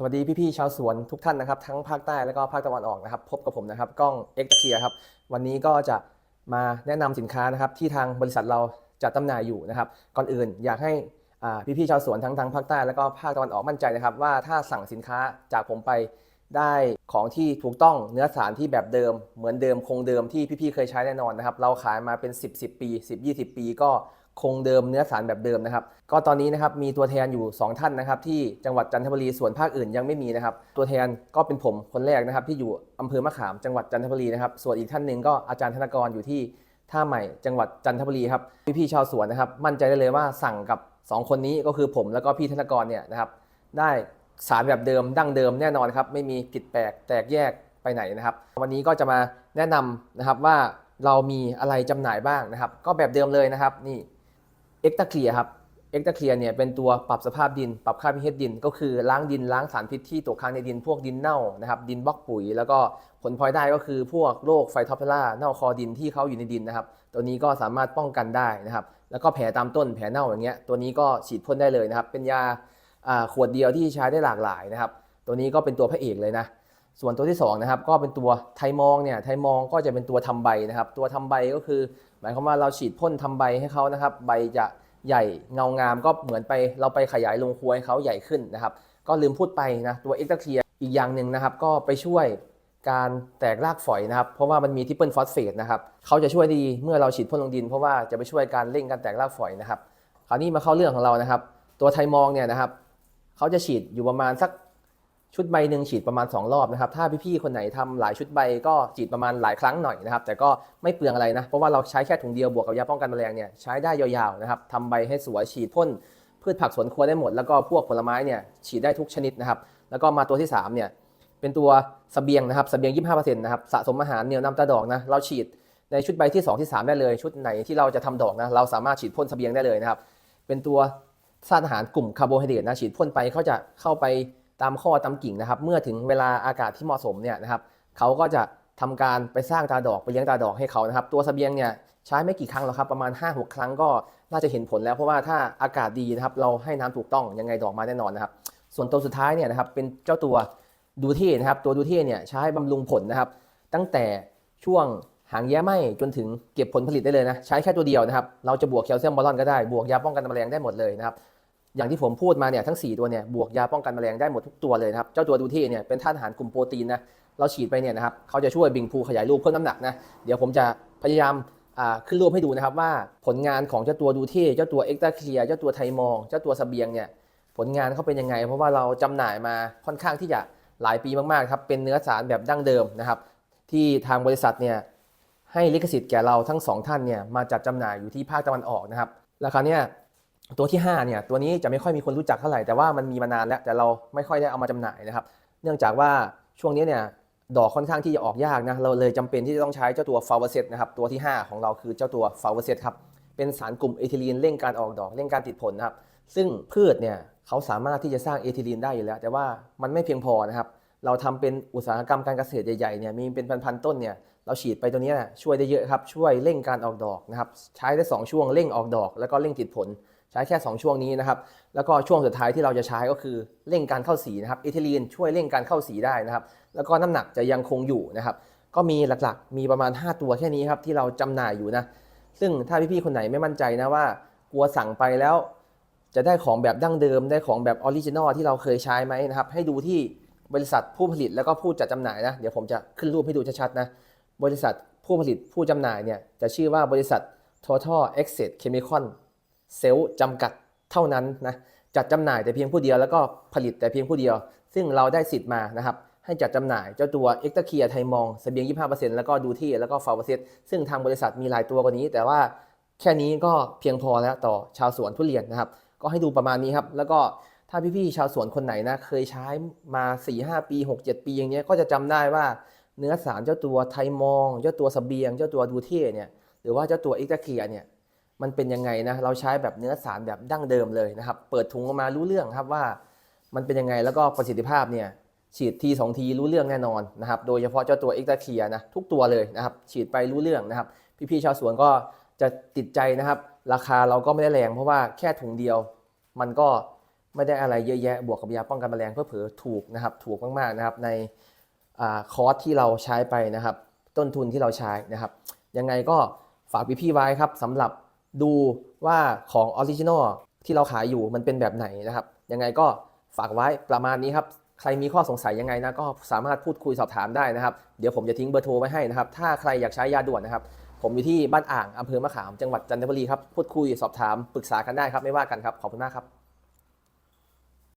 สวัสดีพี่ๆชาวสวนทุกท่านนะครับทั้งภาคใต้แล้วก็ภาคตะวันออกนะครับ พบกับผมนะครับกล้องเอ็กซ์เคียครับวันนี้ก็จะมาแนะนำสินค้านะครับที่ทางบริษัทเราจัดจำหน่ายอยู่นะครับ ก่อนอื่นอยากให้อ่าพี่ๆชาวสวนทั้งทางภาคใต้แล้วก็ภาคตะวันออกมั่นใจนะครับ ว่าถ้าสั่งสินค้าจากผมไปได้ของที่ถูกต้องเนื้อสารที่แบบเดิม เหมือนเดิมคงเดิมที่พี่ๆเคยใช้แน่นอนนะครับ เราขายมาเป็น 10 10 ปี 10 20 ปีก็ คงเดิมเนื้อสารแบบเดิมนะครับ ก็ตอนนี้นะครับมีตัวแทนอยู่ 2 ท่านนะครับ ที่จังหวัดจันทบุรีส่วนภาคอื่นยังไม่มีนะครับ ตัวแทนก็เป็นผมคนแรกนะครับ ที่อยู่อำเภอมะขามจังหวัดจันทบุรีนะครับส่วนอีกท่านหนึ่งก็อาจารย์ธนกรอยู่ที่ท่าใหม่จังหวัดจันทบุรีครับพี่ๆชาวสวนนะครับ มั่นใจได้เลยว่าสั่งกับ 2 คนนี้ก็คือผมแล้วก็พี่ธนกรเนี่ยนะครับ ได้สารแบบเดิมดั้งเดิมแน่นอนครับไม่มีผิดแปลกแตกแยกไปไหนนะครับ วันนี้ก็จะมาแนะนำนะครับว่าเรามีอะไรจำหน่ายบ้างนะครับ ก็แบบเดิมเลยนะครับนี่ เอ็กตาเคลียครับเอ็กตาเคลียเนี่ยเป็นตัวปรับสภาพดิน ปรับค่าพิเศษดิน ก็คือล้างดินล้างสารพิษที่ตกค้างในดินพวกดินเน่านะครับดินบล็อกปุ๋ย แล้วก็ผลพลอยได้ก็คือพวกโรคไฟทอปเปล่าเน่าคอดินที่เขาอยู่ในดินนะครับ ตัวนี้ก็สามารถป้องกันได้นะครับ แล้วก็แผลตามต้นแผลเน่าอย่างเงี้ยตัวนี้ก็ฉีดพ่นได้เลยนะครับ เป็นยาขวดเดียวที่ใช้ได้หลากหลายนะครับ ตัวนี้ก็เป็นตัวพระเอกเลยนะ ส่วนตัวที่2นะครับก็เป็นตัวไทมองเนี่ยไทมองก็จะเป็นตัวทำใบนะครับ ตัวทำใบก็คือ หมายความว่าเราฉีดพ่นทำใบให้เขานะครับ ใบจะใหญ่เงางามก็เหมือนไปเราไปขยายโรงครัวให้เขาใหญ่ขึ้นนะครับ ก็ลืมพูดไปนะตัวเอ็กซ์เคียอีกอย่างหนึ่งนะครับ ก็ไปช่วยการแตกรากฝอยนะครับ เพราะว่ามันมีทิปเปิลฟอสเฟตนะครับเขาจะช่วยดีเมื่อเราฉีดพ่นลงดิน เพราะว่าจะไปช่วยการเร่งการแตกรากฝอยนะครับ คราวนี้มาเข้าเรื่องของเรานะครับ ตัวไทมองเนี่ยนะครับเขาจะฉีดอยู่ประมาณสัก ชุดใบหนึ่งฉีดประมาณ 2 รอบนะครับ ถ้าพี่ๆคนไหนทำหลายชุดใบก็ฉีดประมาณหลายครั้งหน่อยนะครับ แต่ก็ไม่เปลืองอะไรนะ เพราะว่าเราใช้แค่ถุงเดียวบวกกับยาป้องกันแมลงเนี่ยใช้ได้ยาวๆนะครับทำใบให้สวยฉีดพ่นพืชผักสวนครัวได้หมด แล้วก็พวกผลไม้เนี่ยฉีดได้ทุกชนิดนะครับ แล้วก็มาตัวที่3เนี่ยเป็นตัวสเบียงนะครับสเบียง 25%นะครับสะสมอาหารเหนียวน้ำตาดอกนะเราฉีดในชุดใบที่ 2 ที่ 3 ได้เลย ชุดไหนที่เราจะทำดอกนะเราสามารถฉีดพ่นสเบียงได้เลยนะครับเป็นตัวสารอาหารกลุ่มคาร์โบไฮเดรตนะฉีดพ่นไปเขาจะเข้าไป ตามข้อตามกิ่งนะครับ เมื่อถึงเวลาอากาศที่เหมาะสมเนี่ยนะครับเขาก็จะทำการไปสร้างตาดอกไปเลี้ยงตาดอกให้เขานะครับ ตัวสเสบียงเนี่ยใช้ไม่กี่ครั้งหรอกครับประมาณ 5-6 ครั้งก็น่าจะเห็นผลแล้วเพราะว่าถ้าอากาศดีนะครับเราให้น้ำถูกต้องยังไงดอกมาแน่นอนนะครับ ส่วนตัวสุดท้ายเนี่ยนะครับเป็นเจ้าตัวดูเท่นะครับตัวดูเท่เนี่ยใช้บำรุงผลนะครับ ตั้งแต่ช่วงหางแย้ไหมจนถึงเก็บผลผลิตได้เลยนะใช้แค่ตัวเดียวนะครับ เราจะบวกแคลเซียมบอลอนก็ได้บวกยาป้องกันแมลงได้หมดเลยนะครับ อย่างที่ผมพูดมาเนี่ยทั้ง 4 ตัวเนี่ยบวกยาป้องกันแมลงได้หมดทุกตัวเลยนะครับ เจ้าตัวดูเท่เนี่ยเป็นธาตุอาหารกลุ่มโปรตีนนะเราฉีดไปเนี่ยนะครับเขาจะช่วยบิงพูขยายรูปเพิ่มน้ำหนักนะเดี๋ยวผมจะพยายามขึ้นรูปให้ดูนะครับว่าผลงานของเจ้าตัวดูเท่เจ้าตัวเอ็กซ์ตาเคลียเจ้าตัวไทมอง เจ้าตัวสเบียงเนี่ยผลงานเขาเป็นยังไง เพราะว่าเราจำหน่ายมาค่อนข้างที่จะหลายปีมากๆครับเป็นเนื้อสารแบบดั้งเดิมนะครับที่ทางบริษัทเนี่ยให้ลิขสิทธิ์แก่เราทั้งสองท่านเนี่ยมาจัดจำหน่ายอยู่ที่ภาคตะวันออกนะครับแล้วคาเนี้ย ตัวที่5เนี่ยตัวนี้จะไม่ค่อยมีคนรู้จักเท่าไหร่แต่ว่ามันมีมานานแล้วแต่เราไม่ค่อยได้เอามาจำหน่ายนะครับ เนื่องจากว่าช่วงนี้เนี่ยดอกค่อนข้างที่จะออกยากนะเราเลยจำเป็นที่จะต้องใช้เจ้าตัวฟาวเวอร์เซตนะครับตัวที่ 5 ของเราคือเจ้าตัวฟาวเวอร์เซตครับเป็นสารกลุ่มเอทิลีนเร่งการออกดอกเร่งการติดผลนะครับซึ่งพืชเนี่ยเขาสามารถที่จะสร้างเอทิลีนได้อยู่แล้ว แต่ว่ามันไม่เพียงพอนะครับเราทำเป็นอุตสาหกรรมการเกษตรใหญ่ๆเนี่ยมีเป็นพันๆต้นเนี่ยเราฉีดไปตัวเนี้ยช่วยได้เยอะครับช่วยเร่งการออกดอกนะครับใช้ได้สองช่วงเร่งออกดอก แล้วก็เร่งติดผล ใช้แค่ 2 ช่วงนี้นะครับ แล้วก็ช่วงสุดท้ายที่เราจะใช้ก็คือเร่งการเข้าสีนะครับเอทิลีนช่วยเร่งการเข้าสีได้นะครับ แล้วก็น้ำหนักจะยังคงอยู่นะครับ ก็มีหลักๆ มีประมาณ 5 ตัวแค่นี้ครับที่เราจำหน่ายอยู่นะ ซึ่งถ้าพี่ๆคนไหนไม่มั่นใจนะว่ากลัวสั่งไปแล้ว จะได้ของแบบดั้งเดิม ได้ของแบบออริจินอลที่เราเคยใช้ไหมนะครับ ให้ดูที่บริษัทผู้ผลิตแล้วก็ผู้จัดจำหน่ายนะ เดี๋ยวผมจะขึ้นรูปให้ดูชัดๆนะ บริษัทผู้ผลิตผู้จำหน่ายเนี่ยจะชื่อว่าบริษัท Total Access Chemical เซลล์จำกัดเท่านั้นนะจัดจำหน่ายแต่เพียงผู้เดียวแล้วก็ผลิตแต่เพียงผู้เดียว ซึ่งเราได้สิทธิ์มานะครับให้จัดจำหน่ายเจ้าตัวเอ็กตาเคียไทมองสเบียง 25%แล้วก็ดูที่แล้วก็ฟาวเซตซึ่งทางบริษัทมีหลายตัวกว่านี้ แต่ว่าแค่นี้ก็เพียงพอแล้วต่อชาวสวนทุเรียนนะครับ ก็ให้ดูประมาณนี้ครับ แล้วก็ถ้าพี่ๆชาวสวนคนไหนนะเคยใช้มา 4-5 ปี 6-7 ปีอย่างเงี้ยก็จะจำได้ว่าเนื้อสารเจ้าตัวไทมอง เจ้าตัวสเบียง เจ้าตัวดูเท่เนี่ยหรือว่าเจ้าตัวเอ็กตาเคียเนี่ย มันเป็นยังไงนะเราใช้แบบเนื้อสารแบบดั้งเดิมเลยนะครับ เปิดถุงออกมารู้เรื่องครับว่า มันเป็นยังไงแล้วก็ประสิทธิภาพเนี่ยฉีดทีสองทีรู้เรื่องแน่นอนนะครับโดยเฉพาะเจ้าตัวเอ็กตาเคียนะทุกตัวเลยนะครับฉีดไปรู้เรื่องนะครับ พี่ๆชาวสวนก็จะติดใจนะครับ ราคาเราก็ไม่ได้แรงเพราะว่าแค่ถุงเดียว มันก็ไม่ได้อะไรเยอะแยะบวกกับยาป้องกันแมลงเพื่อเผอถูกนะครับถูกมากๆนะครับในอคอร์สที่เราใช้ไปนะครับ ต้นทุนที่เราใช้นะครับยังไงก็ฝากพี่ๆไว้ครับสำหรับ ดูว่าของออริจินอลที่เราขายอยู่มันเป็นแบบไหนนะครับ ยังไงก็ฝากไว้ประมาณนี้ครับ ใครมีข้อสงสัยยังไงนะก็สามารถพูดคุยสอบถามได้นะครับ เดี๋ยวผมจะทิ้งเบอร์โทรไว้ให้นะครับ ถ้าใครอยากใช้ยาด่วนนะครับ ผมอยู่ที่บ้านอ่างอำเภอมะขามจังหวัดจันทบุรีครับ พูดคุยสอบถามปรึกษากันได้ครับไม่ว่ากันครับ ขอบคุณมากครับ